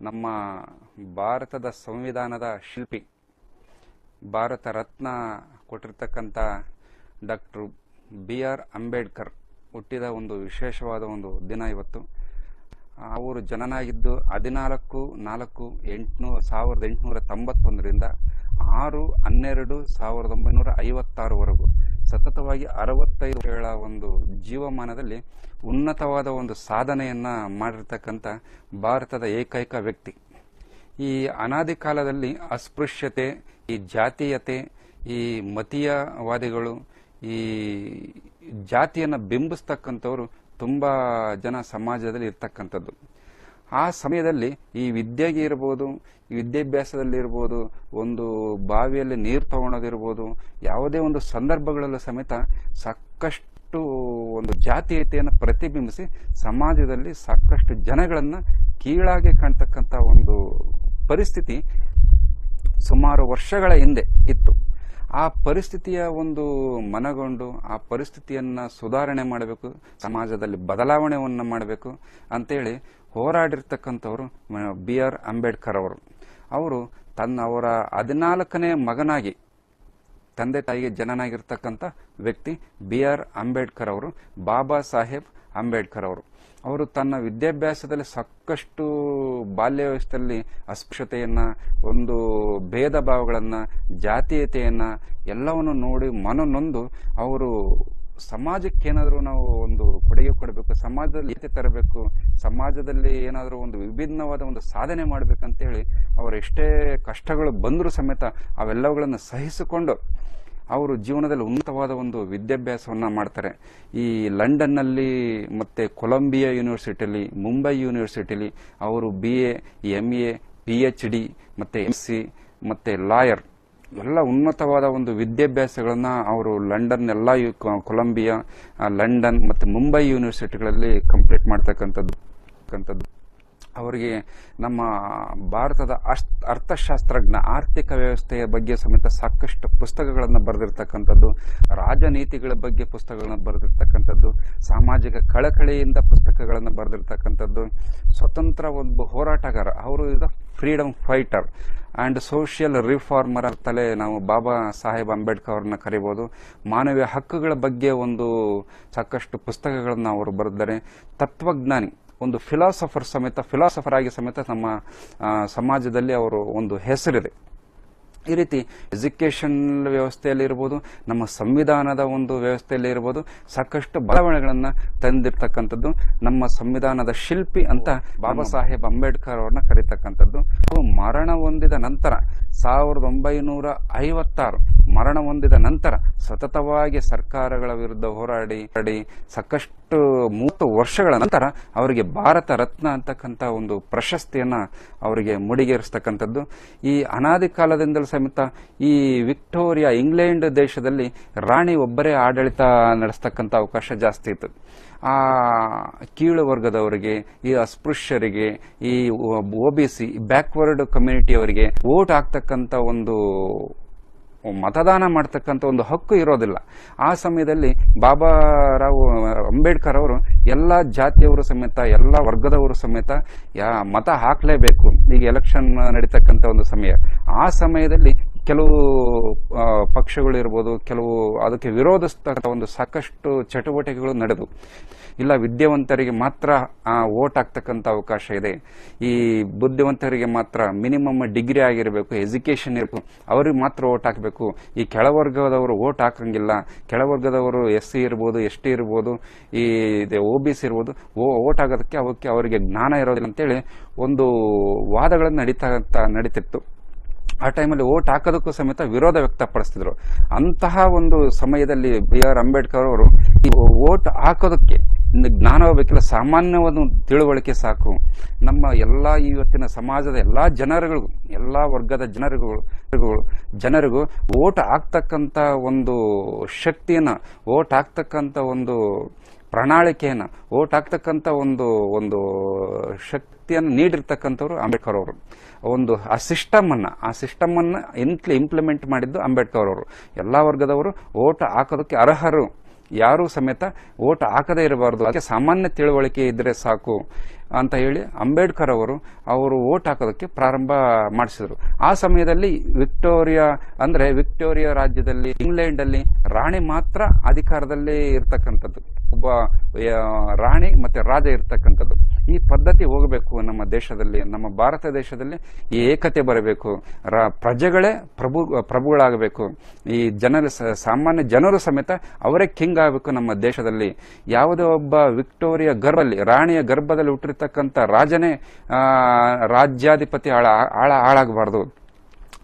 ನಮ್ಮ ಭಾರತದ ಸಂವಿಧಾನದ ಶಿಲ್ಪಿ, ಭಾರತ ರತ್ನ ಕೊಟ್ಟಿರ್ತಕ್ಕಂಥ ಡಾಕ್ಟರ್ ಬಿ ಆರ್ ಅಂಬೇಡ್ಕರ್ ಹುಟ್ಟಿದ ಒಂದು ವಿಶೇಷವಾದ ಒಂದು ದಿನ ಇವತ್ತು. ಅವರು ಜನನಾಗಿದ್ದು ಹದಿನಾಲ್ಕು, ನಾಲ್ಕು ಎಂಟುನೂ ಸಾವಿರದ ಎಂಟುನೂರ ತೊಂಬತ್ತೊಂದರಿಂದ ಆರು, ಹನ್ನೆರಡು, ಸಾವಿರದ ಒಂಬೈನೂರ ಐವತ್ತಾರವರೆಗೂ ಸತತವಾಗಿ ಅರವತ್ತೈದು ವೇಳ ಒಂದು ಜೀವಮಾನದಲ್ಲಿ ಉನ್ನತವಾದ ಒಂದು ಸಾಧನೆಯನ್ನ ಮಾಡಿರ್ತಕ್ಕಂಥ ಭಾರತದ ಏಕೈಕ ವ್ಯಕ್ತಿ. ಈ ಅನಾದಿ ಕಾಲದಲ್ಲಿ ಅಸ್ಪೃಶ್ಯತೆ, ಈ ಜಾತೀಯತೆ, ಈ ಮತೀಯವಾದಿಗಳು, ಈ ಜಾತಿಯನ್ನು ಬಿಂಬಿಸ್ತಕ್ಕಂಥವ್ರು ತುಂಬಾ ಜನ ಸಮಾಜದಲ್ಲಿ ಇರ್ತಕ್ಕಂಥದ್ದು. ಆ ಸಮಯದಲ್ಲಿ ಈ ವಿದ್ಯೆಗೆ ಇರ್ಬೋದು, ಈ ವಿದ್ಯಾಭ್ಯಾಸದಲ್ಲಿ ಇರ್ಬೋದು, ಒಂದು ಬಾವಿಯಲ್ಲಿ ನೀರು ತಗೊಳೋದಿರ್ಬೋದು ಯಾವುದೇ ಒಂದು ಸಂದರ್ಭಗಳಲ್ಲೂ ಸಮೇತ ಸಾಕಷ್ಟು ಒಂದು ಜಾತೀಯತೆಯನ್ನು ಪ್ರತಿಬಿಂಬಿಸಿ ಸಮಾಜದಲ್ಲಿ ಸಾಕಷ್ಟು ಜನಗಳನ್ನ ಕೀಳಾಗಿ ಕಾಣ್ತಕ್ಕಂಥ ಒಂದು ಪರಿಸ್ಥಿತಿ ಸುಮಾರು ವರ್ಷಗಳ ಹಿಂದೆ ಇತ್ತು. ಆ ಪರಿಸ್ಥಿತಿಯ ಒಂದು ಮನಗೊಂಡು, ಆ ಪರಿಸ್ಥಿತಿಯನ್ನ ಸುಧಾರಣೆ ಮಾಡಬೇಕು, ಸಮಾಜದಲ್ಲಿ ಬದಲಾವಣೆಯನ್ನು ಮಾಡಬೇಕು ಅಂತೇಳಿ ಹೋರಾಡಿರ್ತಕ್ಕಂಥವ್ರು ಬಿ ಆರ್ ಅಂಬೇಡ್ಕರ್ ಅವರು. ಅವರು ತನ್ನ ಅವರ ಹದಿನಾಲ್ಕನೇ ಮಗನಾಗಿ, ತಂದೆ ತಾಯಿಗೆ ಜನನಾಗಿರ್ತಕ್ಕಂಥ ವ್ಯಕ್ತಿ ಬಿ ಆರ್ ಅಂಬೇಡ್ಕರ್ ಅವರು, ಬಾಬಾ ಸಾಹೇಬ್ ಅಂಬೇಡ್ಕರ್ ಅವರು. ಅವರು ತನ್ನ ವಿದ್ಯಾಭ್ಯಾಸದಲ್ಲಿ ಸಾಕಷ್ಟು ಬಾಲ್ಯ ವ್ಯವಸ್ಥೆಯಲ್ಲಿ ಅಸ್ಪೃಶ್ಯತೆಯನ್ನು, ಒಂದು ಭೇದ ಭಾವಗಳನ್ನು ಜಾತೀಯತೆಯನ್ನು ಎಲ್ಲವನ್ನು ನೋಡಿ ಮನನೊಂದು ಅವರು ಸಮಾಜಕ್ಕೆ ಏನಾದರೂ ನಾವು ಒಂದು ಕೊಡುಗೆ ಕೊಡಬೇಕು, ಸಮಾಜದಲ್ಲಿ ಏತೆ ತರಬೇಕು, ಸಮಾಜದಲ್ಲಿ ಏನಾದರೂ ಒಂದು ವಿಭಿನ್ನವಾದ ಒಂದು ಸಾಧನೆ ಮಾಡಬೇಕಂತೇಳಿ ಅವರು ಎಷ್ಟೇ ಕಷ್ಟಗಳು ಬಂದರೂ ಸಮೇತ ಅವೆಲ್ಲವುಗಳನ್ನು ಸಹಿಸಿಕೊಂಡು ಅವರು ಜೀವನದಲ್ಲಿ ಉನ್ನತವಾದ ಒಂದು ವಿದ್ಯಾಭ್ಯಾಸವನ್ನು ಮಾಡ್ತಾರೆ. ಈ ಲಂಡನ್ನಲ್ಲಿ ಮತ್ತೆ ಕೊಲಂಬಿಯಾ ಯೂನಿವರ್ಸಿಟಿಯಲ್ಲಿ ಮುಂಬೈ ಯೂನಿವರ್ಸಿಟಿಯಲ್ಲಿ ಅವರು B A M A P H D ಮತ್ತೆ ಎಂ ಸಿ ಮತ್ತೆ ಲಾಯರ್, ಎಲ್ಲ ಉನ್ನತವಾದ ಒಂದು ವಿದ್ಯಾಭ್ಯಾಸಗಳನ್ನ ಅವರು ಲಂಡನ್ ಎಲ್ಲ ಕೊಲಂಬಿಯಾ ಲಂಡನ್ ಮತ್ತೆ ಮುಂಬೈ ಯೂನಿವರ್ಸಿಟಿಗಳಲ್ಲಿ ಕಂಪ್ಲೀಟ್ ಮಾಡ್ತಕ್ಕಂಥದ್ದು, ಕಂಥದ್ದು. ಅವರಿಗೆ ನಮ್ಮ ಭಾರತದ ಅರ್ಥಶಾಸ್ತ್ರಜ್ಞ, ಆರ್ಥಿಕ ವ್ಯವಸ್ಥೆಯ ಬಗ್ಗೆ ಸಮೇತ ಸಾಕಷ್ಟು ಪುಸ್ತಕಗಳನ್ನು ಬರೆದಿರ್ತಕ್ಕಂಥದ್ದು, ರಾಜನೀತಿಗಳ ಬಗ್ಗೆ ಪುಸ್ತಕಗಳನ್ನು ಬರೆದಿರ್ತಕ್ಕಂಥದ್ದು, ಸಾಮಾಜಿಕ ಕಳಕಳಿಯಿಂದ ಪುಸ್ತಕಗಳನ್ನು ಬರೆದಿರ್ತಕ್ಕಂಥದ್ದು, ಸ್ವತಂತ್ರ ಒಂದು ಹೋರಾಟಗಾರ. ಅವರು ಇದ freedom fighter and social reformer ಅಂತಲೇ ನಾವು ಬಾಬಾ ಸಾಹೇಬ್ ಅಂಬೇಡ್ಕರ್ ಅವ್ರನ್ನ ಕರಿಬೋದು. ಮಾನವೀಯ ಹಕ್ಕುಗಳ ಬಗ್ಗೆ ಒಂದು ಸಾಕಷ್ಟು ಪುಸ್ತಕಗಳನ್ನು ಅವರು ಬರೆದಿದ್ದಾರೆ. ತತ್ವಜ್ಞಾನಿ, ಒಂದು ಫಿಲಾಸಫರ್ ಸಮೇತ ಫಿಲಾಸಫರ್ ಆಗಿ ಸಮೇತ ನಮ್ಮ ಸಮಾಜದಲ್ಲಿ ಅವರು ಒಂದು ಹೆಸರಿದೆ. ಈ ರೀತಿ ಎಜುಕೇಷನ್ ವ್ಯವಸ್ಥೆಯಲ್ಲಿ ಇರ್ಬೋದು, ನಮ್ಮ ಸಂವಿಧಾನದ ಒಂದು ವ್ಯವಸ್ಥೆಯಲ್ಲಿ ಇರ್ಬೋದು, ಸಾಕಷ್ಟು ಬದಲಾವಣೆಗಳನ್ನು ತಂದಿರ್ತಕ್ಕಂಥದ್ದು, ನಮ್ಮ ಸಂವಿಧಾನದ ಶಿಲ್ಪಿ ಅಂತ ಬಾಬಾ ಸಾಹೇಬ್ ಅಂಬೇಡ್ಕರ್ ಅವ್ರನ್ನ ಕರೀತಕ್ಕಂಥದ್ದು. ಮರಣ ಹೊಂದಿದ ನಂತರ ಸಾವಿರದ ಒಂಬೈನೂರ ಐವತ್ತಾರು ಮರಣ ಹೊಂದಿದ ನಂತರ ಸತತವಾಗಿ ಸರ್ಕಾರಗಳ ವಿರುದ್ಧ ಹೋರಾಡಿ ಹೋರಾಡಿ ಸಾಕಷ್ಟು ಮೂವತ್ತು ವರ್ಷಗಳ ನಂತರ ಅವರಿಗೆ ಭಾರತ ರತ್ನ ಅಂತಕ್ಕಂಥ ಒಂದು ಪ್ರಶಸ್ತಿಯನ್ನ ಅವರಿಗೆ ಮುಡಿಗೇರಿಸ್ತಕ್ಕಂಥದ್ದು ಈ ಅನಾದಿ ಕಾಲದಿಂದಲೂ ಸಮೇತ ಈ ವಿಕ್ಟೋರಿಯಾ ಇಂಗ್ಲೆಂಡ್ ದೇಶದಲ್ಲಿ ರಾಣಿ ಒಬ್ಬರೇ ಆಡಳಿತ ನಡೆಸ್ತಕ್ಕಂಥ ಅವಕಾಶ ಜಾಸ್ತಿ ಇತ್ತು ಆ ಕೀಳು ವರ್ಗದವರಿಗೆ ಈ ಅಸ್ಪೃಶ್ಯರಿಗೆ ಈ ಒ ಬಿ ಸಿ ಬ್ಯಾಕ್ವರ್ಡ್ ಕಮ್ಯುನಿಟಿಯವರಿಗೆ ವೋಟ್ ಆಗ್ತಕ್ಕಂಥ ಒಂದು ಮತದಾನ ಮಾಡ್ತಕ್ಕಂಥ ಒಂದು ಹಕ್ಕು ಇರೋದಿಲ್ಲ. ಆ ಸಮಯದಲ್ಲಿ ಬಾಬಾ ರಾವ್ ಅಂಬೇಡ್ಕರ್ ಅವರು ಎಲ್ಲ ಜಾತಿಯವರು ಸಮೇತ, ಎಲ್ಲ ವರ್ಗದವರು ಸಮೇತ ಯಾ ಮತ ಹಾಕಲೇಬೇಕು. ಈಗ ಎಲೆಕ್ಷನ್ ನಡೀತಕ್ಕಂಥ ಒಂದು ಸಮಯ. ಆ ಸಮಯದಲ್ಲಿ ಕೆಲವು ಪಕ್ಷಗಳು ಇರ್ಬೋದು ಕೆಲವು ಅದಕ್ಕೆ ವಿರೋಧಿಸ್ತಕ್ಕ ಒಂದು ಸಾಕಷ್ಟು ಚಟುವಟಿಕೆಗಳು ನಡೆದು, ಇಲ್ಲ ವಿದ್ಯಾವಂತರಿಗೆ ಮಾತ್ರ ವೋಟ್ ಆಗ್ತಕ್ಕಂಥ ಅವಕಾಶ ಇದೆ. ಈ ಬುದ್ಧಿವಂತರಿಗೆ ಮಾತ್ರ ಮಿನಿಮಮ್ ಡಿಗ್ರಿ ಆಗಿರಬೇಕು ಎಜುಕೇಶನ್ ಇರಬೇಕು, ಅವ್ರಿಗೆ ಮಾತ್ರ ವೋಟ್ ಹಾಕಬೇಕು. ಈ ಕೆಳವರ್ಗದವರು ವೋಟ್ ಹಾಕಂಗಿಲ್ಲ, ಕೆಳವರ್ಗದವರು ಎಸ್ ಸಿ ಇರ್ಬೋದು, ಎಸ್ ಟಿ ಇರ್ಬೋದು, ಈ ಒ ಬಿ ಸಿ ಇರ್ಬೋದು ವೋಟ್ ಆಗೋದಕ್ಕೆ ಅವಕ್ಕೆ ಅವರಿಗೆ ಜ್ಞಾನ ಇರೋದಿಲ್ಲ ಅಂತೇಳಿ ಒಂದು ವಾದಗಳನ್ನು ನಡೀತಾ, ನಡೀತಿತ್ತು. ಆ ಟೈಮಲ್ಲಿ ಓಟ್ ಹಾಕೋದಕ್ಕೂ ಸಮೇತ ವಿರೋಧ ವ್ಯಕ್ತಪಡಿಸ್ತಿದ್ರು. ಅಂತಹ ಒಂದು ಸಮಯದಲ್ಲಿ ಬಿ ಆರ್ ಅಂಬೇಡ್ಕರ್ ಅವರು ಈ ಓಟ್ ಹಾಕೋದಕ್ಕೆ ಜ್ಞಾನ ಬೇಕಿಲ್ಲ, ಸಾಮಾನ್ಯವಾದ ತಿಳುವಳಿಕೆ ಸಾಕು. ನಮ್ಮ ಎಲ್ಲ ಇವತ್ತಿನ ಸಮಾಜದ ಎಲ್ಲ ಜನರುಗಳಿಗೂ ಎಲ್ಲ ವರ್ಗದ ಜನರುಗಳು ಜನರಿಗೂ ಓಟ್ ಹಾಕ್ತಕ್ಕಂಥ ಒಂದು ಶಕ್ತಿಯನ್ನು, ಓಟ್ ಹಾಕ್ತಕ್ಕಂಥ ಒಂದು ಪ್ರಣಾಳಿಕೆಯನ್ನು, ಓಟ್ ಹಾಕ್ತಕ್ಕಂಥ ಒಂದು ಒಂದು ಶಕ್ತಿಯನ್ನು ನೀಡಿರ್ತಕ್ಕಂಥವ್ರು ಅಂಬೇಡ್ಕರ್ ಅವರು ಒಂದು ಆ ಸಿಸ್ಟಮ್ ಅನ್ನ ಆ ಸಿಸ್ಟಮ್ ಅನ್ನ ಇಂಪ್ಲಿಮೆಂಟ್ ಮಾಡಿದ್ದು ಅಂಬೇಡ್ಕರ್ ಅವರು ಎಲ್ಲ ವರ್ಗದವರು ಓಟ್ ಹಾಕೋದಕ್ಕೆ ಅರ್ಹರು. ಯಾರೂ ಸಮೇತ ಓಟ್ ಹಾಕದೇ ಇರಬಾರ್ದು. ಅದಕ್ಕೆ ಸಾಮಾನ್ಯ ತಿಳುವಳಿಕೆ ಇದ್ರೆ ಸಾಕು ಅಂತ ಹೇಳಿ ಅಂಬೇಡ್ಕರ್ ಅವರು ಅವರು ಓಟ್ ಹಾಕೋದಕ್ಕೆ ಪ್ರಾರಂಭ ಮಾಡಿಸಿದ್ರು. ಆ ಸಮಯದಲ್ಲಿ ವಿಕ್ಟೋರಿಯಾ, ಅಂದ್ರೆ ವಿಕ್ಟೋರಿಯಾ ರಾಜ್ಯದಲ್ಲಿ ಇಂಗ್ಲೆಂಡ್ ಅಲ್ಲಿ ರಾಣಿ ಮಾತ್ರ ಅಧಿಕಾರದಲ್ಲಿ ಇರ್ತಕ್ಕಂಥದ್ದು. ಒಬ್ಬ ರಾಣಿ ಮತ್ತೆ ರಾಜ ಇರ್ತಕ್ಕಂಥದ್ದು. ಈ ಪದ್ಧತಿ ಹೋಗಬೇಕು ನಮ್ಮ ದೇಶದಲ್ಲಿ, ನಮ್ಮ ಭಾರತ ದೇಶದಲ್ಲಿ ಈ ಏಕತೆ ಬರಬೇಕು. ರ- ಪ್ರಜೆಗಳೇ ಪ್ರಭು, ಪ್ರಭುಗಳಾಗಬೇಕು. ಈ ಜನರ ಸಾಮಾನ್ಯ ಜನರು ಸಮೇತ ಅವರೇ ಕಿಂಗ್ ಆಗಬೇಕು ನಮ್ಮ ದೇಶದಲ್ಲಿ. ಯಾವುದೇ ಒಬ್ಬ ವಿಕ್ಟೋರಿಯಾ ಗರ್ಭದಲ್ಲಿ, ರಾಣಿಯ ಗರ್ಭದಲ್ಲಿ ಹುಟ್ಟಿರ್ತಕ್ಕಂಥ ರಾಜನೇ ರಾಜ್ಯಾಧಿಪತಿ ಆಳ ಆಳ ಹಾಳಾಗಬಾರ್ದು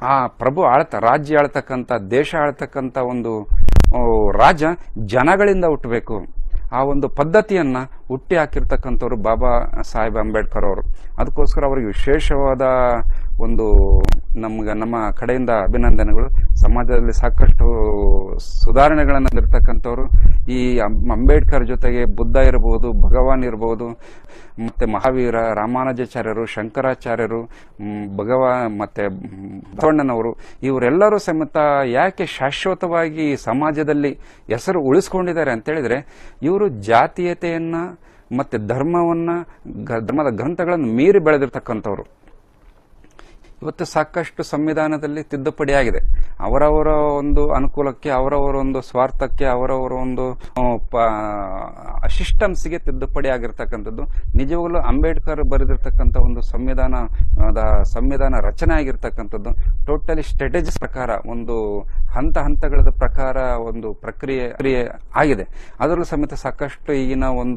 ಆ ಪ್ರಭು ಆಳ್ತ, ರಾಜ್ಯ ಆಳ್ತಕ್ಕಂಥ, ದೇಶ ಆಳ್ತಕ್ಕಂಥ ಒಂದು ರಾಜ ಜನಗಳಿಂದ ಹುಟ್ಟಬೇಕು. ಆ ಒಂದು ಪದ್ಧತಿಯನ್ನ ಹುಟ್ಟಿ ಹಾಕಿರ್ತಕ್ಕಂಥವ್ರು ಬಾಬಾ ಸಾಹೇಬ್ ಅಂಬೇಡ್ಕರ್ ಅವರು. ಅದಕ್ಕೋಸ್ಕರ ಅವರಿಗೆ ವಿಶೇಷವಾದ ಒಂದು ನಮ್ಗೆ, ನಮ್ಮ ಕಡೆಯಿಂದ ಅಭಿನಂದನೆಗಳು. ಸಮಾಜದಲ್ಲಿ ಸಾಕಷ್ಟು ಸುಧಾರಣೆಗಳನ್ನು ನೀಡ್ತಕ್ಕಂಥವ್ರು ಈ ಅಂಬೇಡ್ಕರ್ ಜೊತೆಗೆ ಬುದ್ಧ ಇರಬಹುದು ಭಗವಾನ್ ಇರಬಹುದು ಮತ್ತೆ ಮಹಾವೀರ, ರಾಮಾನುಜಾಚಾರ್ಯರು, ಶಂಕರಾಚಾರ್ಯರು ಭಗವಾ, ಮತ್ತೆ ಬಸವಣ್ಣನವರು, ಇವರೆಲ್ಲರೂ ಸಮೇತ ಯಾಕೆ ಶಾಶ್ವತವಾಗಿ ಸಮಾಜದಲ್ಲಿ ಹೆಸರು ಉಳಿಸ್ಕೊಂಡಿದ್ದಾರೆ ಅಂತ ಹೇಳಿದ್ರೆ, ಇವರು ಜಾತೀಯತೆಯನ್ನು ಮತ್ತೆ ಧರ್ಮವನ್ನ ಧರ್ಮದ ಗ್ರಂಥಗಳನ್ನು ಮೀರಿ ಬೆಳೆದಿರ್ತಕ್ಕಂಥವ್ರು. ಇವತ್ತು ಸಾಕಷ್ಟು ಸಂವಿಧಾನದಲ್ಲಿ ತಿದ್ದುಪಡಿ ಆಗಿದೆ ಅವರವರ ಒಂದು ಅನುಕೂಲಕ್ಕೆ, ಅವರವರ ಒಂದು ಸ್ವಾರ್ಥಕ್ಕೆ, ಅವರವರ ಒಂದು ಸಿಸ್ಟಮ್ಸ್ಗೆ ತಿದ್ದುಪಡಿ ಆಗಿರ್ತಕ್ಕಂಥದ್ದು ನಿಜವಾಗಲೂ ಅಂಬೇಡ್ಕರ್ ಬರೆದಿರ್ತಕ್ಕಂಥ ಒಂದು ಸಂವಿಧಾನ, ಅದ ಸಂವಿಧಾನ ರಚನೆ ಆಗಿರ್ತಕ್ಕಂಥದ್ದು ಟೋಟಲಿ ಸ್ಟ್ರಾಟಜಿ ಪ್ರಕಾರ, ಒಂದು ಹಂತ ಹಂತಗಳ ಪ್ರಕಾರ ಒಂದು ಪ್ರಕ್ರಿಯೆ ಆಗಿದೆ. ಅದರಲ್ಲೂ ಸಮೇತ ಸಾಕಷ್ಟು ಈಗಿನ ಒಂದು